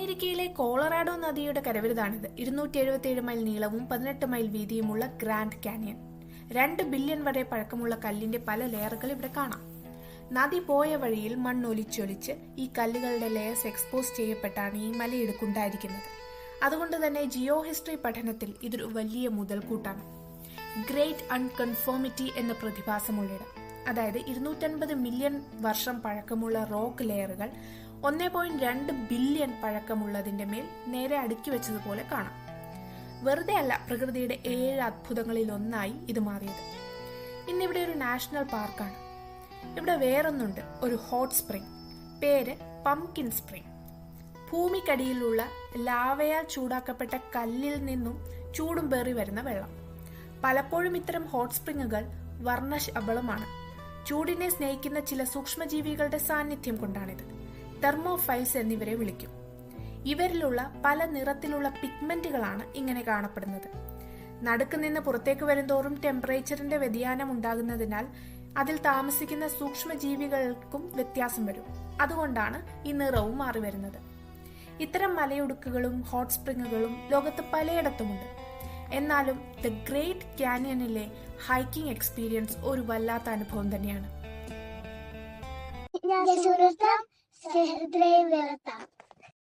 അമേരിക്കയിലെ കോളറാഡോ നദിയുടെ കരവിരുതാണിത്. ഇരുന്നൂറ്റി എഴുപത്തിയേഴ് മൈൽ നീളവും പതിനെട്ട് മൈൽ വീതിയുമുള്ള ഗ്രാൻഡ് കാനിയൻ. രണ്ട് ബില്യൺ വരെ പഴക്കമുള്ള കല്ലിന്റെ പല ലെയറുകൾ ഇവിടെ കാണാം. നദി പോയ വഴിയിൽ മണ്ണൊലിച്ചൊലിച്ച് ഈ കല്ലുകളുടെ ലെയേഴ്സ് എക്സ്പോസ് ചെയ്യപ്പെട്ടാണ് ഈ മലയിടുക്കുണ്ടായിരിക്കുന്നത് അതുകൊണ്ട് തന്നെ ജിയോ ഹിസ്റ്ററി പഠനത്തിൽ ഇതൊരു വലിയ മുതൽക്കൂട്ടാണ്. ഗ്രേറ്റ് അൺകൺഫോമിറ്റി എന്ന പ്രതിഭാസമുള്ള പ്രതിഭാസമുള്ളിടം അതായത് ഇരുന്നൂറ്റൻപത് മില്യൺ വർഷം പഴക്കമുള്ള റോക്ക് ലെയറുകൾ ഒന്നേ പോയിന്റ് രണ്ട് ബില്യൺ പഴക്കമുള്ളതിന്റെ മേൽ നേരെ അടുക്കി വെച്ചതുപോലെ കാണാം. വെറുതെ അല്ല പ്രകൃതിയുടെ ഏഴ് അത്ഭുതങ്ങളിൽ ഒന്നായി ഇത് മാറിയത്. ഇന്നിവിടെ ഒരു നാഷണൽ പാർക്കാണ്. ഇവിടെ വേറൊന്നുണ്ട് ഒരു ഹോട്ട് സ്പ്രിംഗ്. പേര് പംകിൻ സ്പ്രിംഗ്. ഭൂമിക്കടിയിലുള്ള ലാവയാൽ ചൂടാക്കപ്പെട്ട കല്ലിൽ നിന്നും ചൂടും പേറി വരുന്ന വെള്ളം. പലപ്പോഴും ഇത്തരം ഹോട്ട് സ്പ്രിങ്ങുകൾ വർണശബളമാണ്. ചൂടിനെ സ്നേഹിക്കുന്ന ചില സൂക്ഷ്മജീവികളുടെ സാന്നിധ്യം കൊണ്ടാണിത്. തെർമോഫൈൽസ് എന്നിവരെ വിളിക്കും. ഇവരിലുള്ള പല നിറത്തിലുള്ള പിഗ്മെന്റുകളാണ് ഇങ്ങനെ കാണപ്പെടുന്നത്. നടുക്ക് നിന്ന് പുറത്തേക്ക് വരുന്തോറും ടെമ്പറേച്ചറിന്റെ വ്യതിയാനം ഉണ്ടാകുന്നതിനാൽ അതിൽ താമസിക്കുന്ന സൂക്ഷ്മജീവികൾക്കും വ്യത്യാസം വരും. അതുകൊണ്ടാണ് ഈ നിറവും മാറി വരുന്നത് ഇത്തരം മലയിടുക്കുകളും ഹോട്ട് സ്പ്രിങ്ങുകളും ലോകത്ത് പലയിടത്തുമുണ്ട്. എന്നാലും ദ ഗ്രേറ്റ് കാനിയനിലെ ഹൈക്കിംഗ് എക്സ്പീരിയൻസ് ഒരു വല്ലാത്ത അനുഭവം തന്നെയാണ്. ഞാൻ സുഹൃത്താം